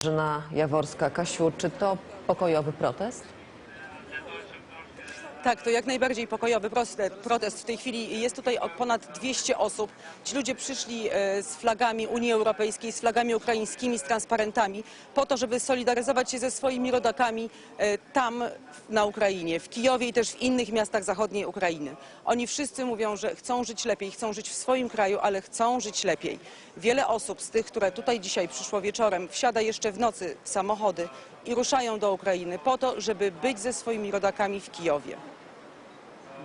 Katarzyna Jaworska. Kasiu, czy to pokojowy protest? Tak, to jak najbardziej pokojowy protest. W tej chwili jest tutaj ponad 200 osób. Ci ludzie przyszli e, z flagami Unii Europejskiej, z flagami ukraińskimi, z transparentami, po to, żeby solidaryzować się ze swoimi rodakami e, tam na Ukrainie, w Kijowie i też w innych miastach zachodniej Ukrainy. Oni wszyscy mówią, że chcą żyć lepiej, chcą żyć w swoim kraju, ale chcą żyć lepiej. Wiele osób z tych, które tutaj dzisiaj przyszło wieczorem, wsiada jeszcze w nocy w samochody i ruszają do Ukrainy po to, żeby być ze swoimi rodakami w Kijowie.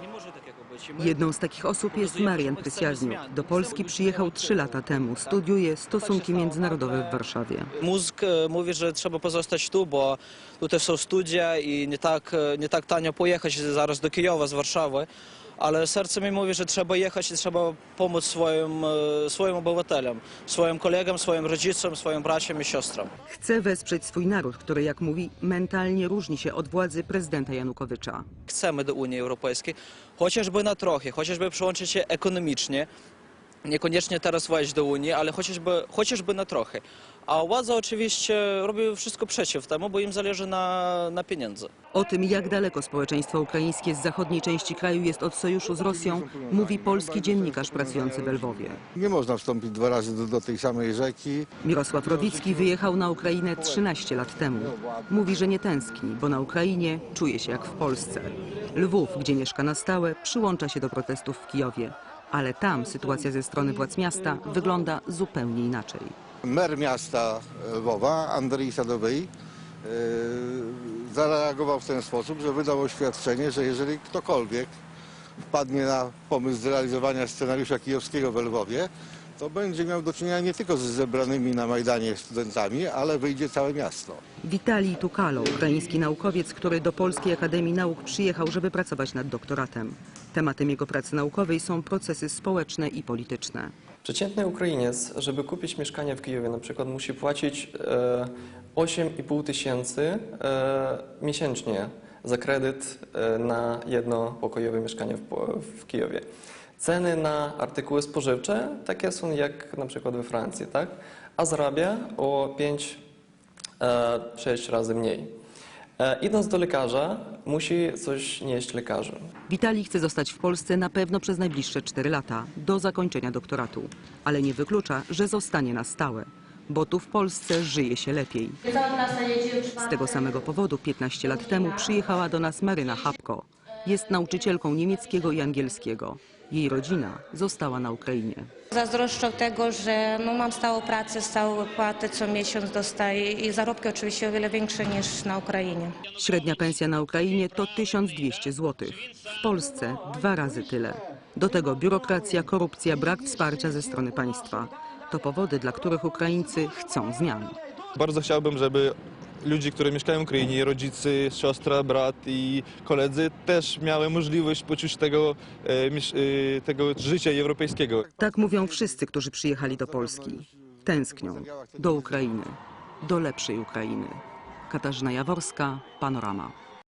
Nie może takiego być. My Jedną z takich osób jest Marian Prysiaźniuk. Do Polski przyjechał trzy lata temu. Studiuje stosunki międzynarodowe w Warszawie. Mózg e, mówi, że trzeba pozostać tu, bo tutaj są studia i nie tak, e, nie tak tanio pojechać zaraz do Kijowa z Warszawy. Ale serce mi mówi, że trzeba jechać i trzeba pomóc swoim, e, swoim obywatelom, swoim kolegom, swoim rodzicom, swoim braciom i siostrom. Chce wesprzeć swój naród, który, jak mówi, mentalnie różni się od władzy prezydenta Janukowycza. Chcemy do Unii Europejskiej, chociażby na trochę, chociażby przyłączyć się ekonomicznie. Niekoniecznie teraz wejść do Unii, ale chociażby, chociażby na trochę. A władza oczywiście robi wszystko przeciw temu, bo im zależy na, na pieniędzy. O tym, jak daleko społeczeństwo ukraińskie z zachodniej części kraju jest od sojuszu z Rosją, mówi polski dziennikarz pracujący w Lwowie. Nie można wstąpić dwa razy do, do tej samej rzeki. Mirosław Rowicki wyjechał na Ukrainę 13 lat temu. Mówi, że nie tęskni, bo na Ukrainie czuje się jak w Polsce. Lwów, gdzie mieszka na stałe, przyłącza się do protestów w Kijowie. Ale tam sytuacja ze strony władz miasta wygląda zupełnie inaczej. Mer miasta Lwowa, Andrzej Sadowej, e, zareagował w ten sposób, że wydał oświadczenie, że jeżeli ktokolwiek wpadnie na pomysł zrealizowania scenariusza kijowskiego w Lwowie, to będzie miał do czynienia nie tylko z zebranymi na Majdanie studentami, ale wyjdzie całe miasto. Witalij Tukalo, ukraiński naukowiec, który do Polskiej Akademii Nauk przyjechał, żeby pracować nad doktoratem. Tematem jego pracy naukowej są procesy społeczne i polityczne. Przeciętny Ukrainiec, żeby kupić mieszkanie w Kijowie na przykład musi płacić e, 8,5 tysięcy e, miesięcznie za kredyt e, na jednopokojowe mieszkanie w Kijowie. Ceny na artykuły spożywcze takie są jak na przykład we Francji, tak? A zarabia o 5-6 razy mniej. E, idąc do lekarza, musi coś nieść lekarzu. Witalij chce zostać w Polsce na pewno przez najbliższe 4 lata, do zakończenia doktoratu. Ale nie wyklucza, że zostanie na stałe, bo tu w Polsce żyje się lepiej. Z tego samego powodu 15 lat temu przyjechała do nas Maryna Hapko. Jest nauczycielką niemieckiego i angielskiego. Jej rodzina została na Ukrainie. Zazdroszczę tego, że no, mam stałą pracę, stałą wypłatę, co miesiąc dostaję i zarobki oczywiście o wiele większe niż na Ukrainie. Średnia pensja na Ukrainie to 1200 zł. W Polsce dwa razy tyle. Do tego biurokracja, korupcja, brak wsparcia ze strony państwa. To powody, dla których Ukraińcy chcą zmian. Bardzo chciałbym, żeby ludzie, którzy mieszkają w Ukrainie, rodzice, siostra, brat i koledzy też miały możliwość poczuć tego, e, e, tego życia europejskiego. Tak mówią wszyscy, którzy przyjechali do Polski. Tęsknią do Ukrainy, do lepszej Ukrainy. Katarzyna Jaworska, Panorama.